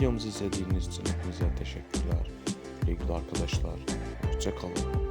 Videomuzu izlediğiniz için hepinize teşekkürler. Sevgili arkadaşlar, hoşçakalın.